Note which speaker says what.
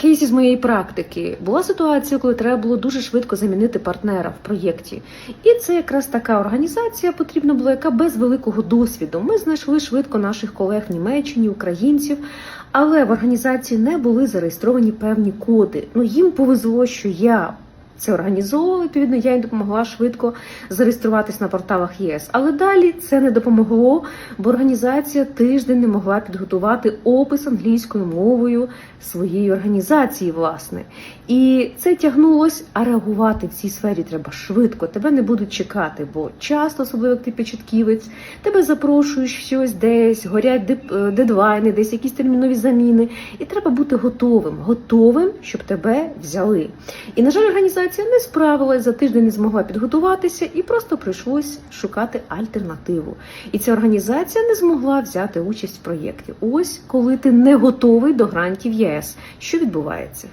Speaker 1: кейс з моєї практики. Була ситуація, коли треба було дуже швидко замінити партнера в проєкті. І це якраз така організація потрібна була, яка без великого досвіду. Ми знайшли швидко наших колег в Німеччині, українців. Але в організації не були зареєстровані певні коди. Ну їм повезло, що я це організовувала. Відповідно, я їм допомогла швидко зареєструватись на порталах ЄС. Але далі це не допомогло, бо організація тиждень не могла підготувати опис англійською мовою своєї організації, власне. І це тягнулось, а реагувати в цій сфері треба швидко. Тебе не будуть чекати, бо часто, особливо як ти початківець, тебе запрошують щось десь, горять е, дедлайни, десь якісь термінові заміни. І треба бути готовим, готовим, щоб тебе взяли. І, на жаль, організація не справилась, за тиждень не змогла підготуватися, і просто прийшлось шукати альтернативу. І ця організація не змогла взяти участь в проєкті. Ось коли ти не готовий до грантів ЄС. Що відбувається?